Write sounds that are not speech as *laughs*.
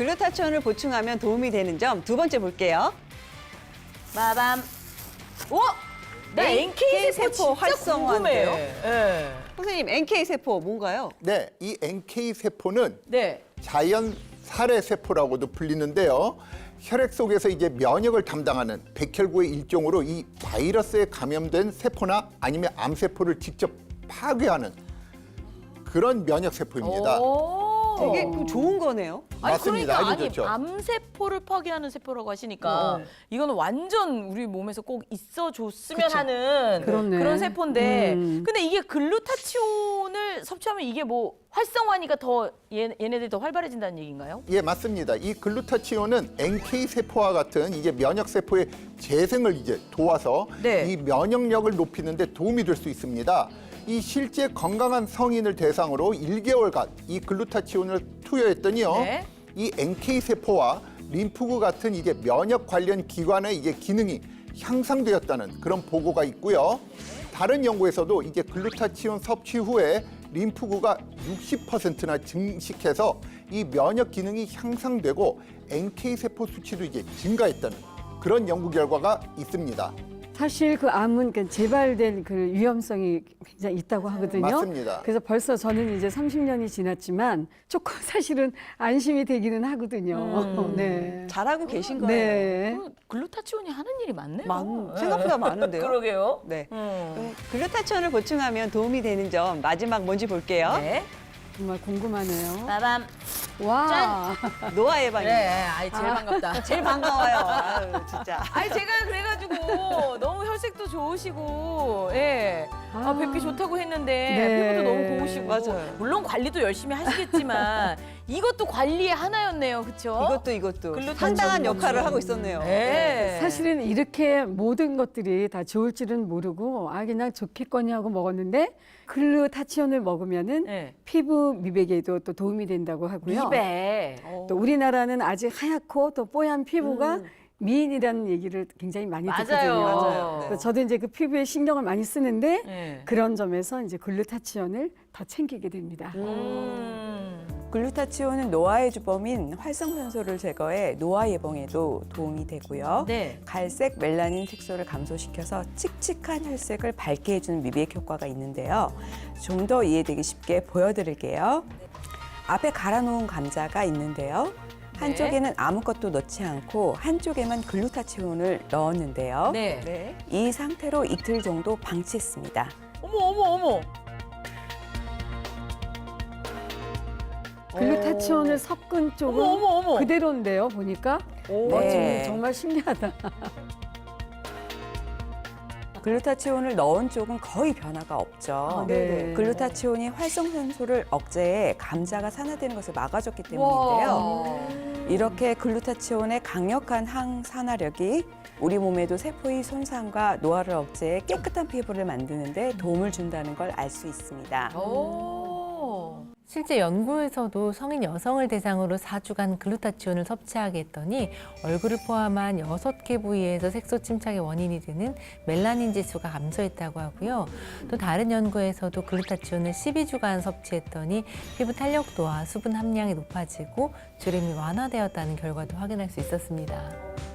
글루타치온을 보충하면 도움이 되는 점 두 번째 볼게요. 마밤. 오! 나 NK 세포? 궁금해. 예. 선생님, NK 세포 뭔가요? 네, 이 NK 세포는 네. 자연 살해 세포라고도 불리는데요. 혈액 속에서 이제 면역을 담당하는 백혈구의 일종으로 이 바이러스에 감염된 세포나 아니면 암 세포를 직접 파괴하는 그런 면역 세포입니다. 오. 되게 그 좋은 거네요. 아니 맞습니다. 그러니까 아주 아니 좋죠. 암세포를 파괴하는 세포라고 하시니까 네. 이거는 완전 우리 몸에서 꼭 있어 줬으면 그쵸. 하는 그렇네. 런 세포인데 음. 근데 이게 글루타치온을 섭취하면 이게 뭐 활성화니까 더 얘, 얘네들이 더 활발해진다는 얘기인가요? 예, 맞습니다. 이 글루타치온은 NK 세포와 같은 이제 면역 세포의 재생을 이제 도와서 네. 이 면역력을 높이는 데 도움이 될 수 있습니다. 이 실제 건강한 성인을 대상으로 1개월간 이 글루타치온을 투여했더니요. 네. 이 NK 세포와 림프구 같은 이제 면역 관련 기관의 이제 기능이 향상되었다는 그런 보고가 있고요. 다른 연구에서도 이제 글루타치온 섭취 후에 림프구가 60%나 증식해서 이 면역 기능이 향상되고 NK 세포 수치도 이제 증가했다는 그런 연구 결과가 있습니다. 사실 그 암은 그 재발된 그 위험성이 굉장히 있다고 하거든요. 맞습니다. 그래서 벌써 저는 이제 30년이 지났지만 조금 *laughs* 사실은 안심이 되기는 하거든요. 음. 네. 잘하고 계신 거예요. 네. 그 글루타치온이 하는 일이 많네요. 많- 생각보다 많은데요. *laughs* 그러게요. 네. 음. 그럼 글루타치온을 보충하면 도움이 되는 점 마지막 뭔지 볼게요. 네. 정말 궁금하네요. 빠밤. 와. 노아 예방이. 그래, 아이 제일 반갑다. 제일 반가워요. 아유, 진짜. 아니 제가 그래가지고 너무 혈색도 좋으시고 예 아, 아. 뵙기 좋다고 했는데 네. 피부도 너무 고우시고 맞아요. 물론 관리도 열심히 하시겠지만 *laughs* 이것도 관리의 하나였네요 그쵸? 이것도 이것도 글루타치온 상당한. 역할을 하고 있었네요. 네. 사실은 이렇게 모든 것들이 다 좋을 줄은 모르고 아 그냥 좋겠거니 하고 먹었는데 글루타치온을 먹으면은 네. 피부 미백에도 또 도움이 된다고 하고요. 어. 또 우리나라는 아직 하얗고 또 뽀얀 피부가 음. 미인이라는 얘기를 굉장히 많이 맞아요. 듣거든요. 맞아요. 네. 그래서 저도 이제 그 피부에 신경을 많이 쓰는데 네. 그런 점에서 이제 글루타치온을 더 챙기게 됩니다. 음. 글루타치온은 노화의 주범인 활성산소를 제거해 노화 예방에도 도움이 되고요. 네. 갈색 멜라닌 색소를 감소시켜서 칙칙한 혈색을 밝게 해주는 미백 효과가 있는데요. 좀 더 이해되기 쉽게 보여드릴게요. 앞에 갈아놓은 감자가 있는데요. 한쪽에는 아무것도 넣지 않고 한쪽에만 글루타치온을 넣었는데요. 네. 네. 이 상태로 이틀 정도 방치했습니다. 어머 어머 어머. 글루타치온을 섞은 쪽은 어머 어머 어머. 그대로인데요, 보니까. 오. 와, 네. 정말 신기하다. 글루타치온을 넣은 쪽은 거의 변화가 없죠. 아, 네. 글루타치온이 활성산소를 억제해 감자가 산화되는 것을 막아줬기 때문인데요. 와. 이렇게 글루타치온의 강력한 항산화력이 우리 몸에도 세포의 손상과 노화를 억제해 깨끗한 피부를 만드는데 도움을 준다는 걸 알 수 있습니다. 오. 실제 연구에서도 성인 여성을 대상으로 4주간 글루타치온을 섭취하게 했더니 얼굴을 포함한 6개 부위에서 색소 침착의 원인이 되는 멜라닌 지수가 감소했다고 하고요. 또 다른 연구에서도 글루타치온을 12주간 섭취했더니 피부 탄력도와 수분 함량이 높아지고 주름이 완화되었다는 결과도 확인할 수 있었습니다.